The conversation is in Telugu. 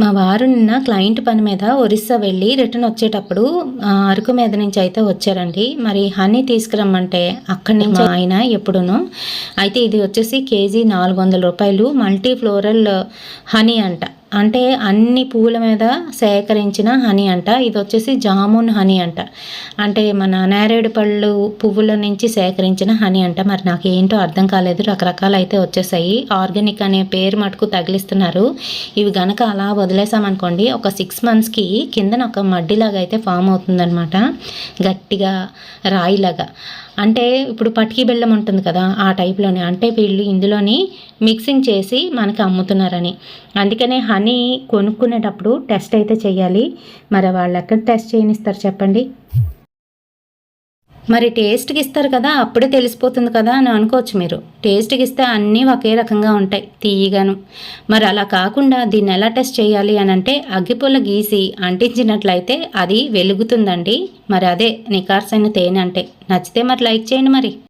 మా వారు నిన్న క్లయింట్ పని మీద ఒరిస్సా వెళ్ళి రిటర్న్ వచ్చేటప్పుడు అరకు మీద నుంచి అయితే వచ్చారండి. మరి హనీ తీసుకురమ్మంటే అక్కడి నుంచి ఆయన ఎప్పుడును. అయితే ఇది వచ్చేసి కేజీ నాలుగు వందల రూపాయలు మల్టీ ఫ్లోరల్ హనీ అంట. అంటే అన్ని పువ్వుల మీద సేకరించిన హనీ అంట. ఇది వచ్చేసి జామున్ హనీ అంట. అంటే మన నేరేడు పళ్ళు పువ్వుల నుంచి సేకరించిన హనీ అంట. మరి నాకు ఏంటో అర్థం కాలేదు. రకరకాలు అయితే వచ్చేసాయి. ఆర్గానిక్ అనే పేరు మటుకు తగిలిస్తున్నారు. ఇవి గనక అలా వదిలేసామనుకోండి ఒక సిక్స్ మంత్స్కి కిందన ఒక మడ్డిలాగా అయితే ఫామ్ అవుతుందనమాట గట్టిగా రాయిలాగా. అంటే ఇప్పుడు పటికి బెల్లం ఉంటుంది కదా ఆ టైప్లోనే. అంటే వీళ్ళు ఇందులోని మిక్సింగ్ చేసి మనకి అమ్ముతున్నారని. అందుకనే హనీ కొనుక్కునేటప్పుడు టెస్ట్ అయితే చేయాలి మరి వాళ్ళు ఎక్కడ టెస్ట్ చేయనిస్తారు చెప్పండి. మరి టేస్ట్కి ఇస్తారు కదా అప్పుడే తెలిసిపోతుంది కదా అని అనుకోవచ్చు మీరు. టేస్ట్కి ఇస్తే అన్నీ ఒకే రకంగా ఉంటాయి తీయగాను. మరి అలా కాకుండా దీన్ని ఎలా టెస్ట్ చేయాలి అని అంటే అగ్గిపుల్ల గీసి అంటించినట్లయితే అది వెలుగుతుందండి. మరి అదే నికార్సైన తేనె అంటే. నచ్చితే మరి లైక్ చేయండి మరి.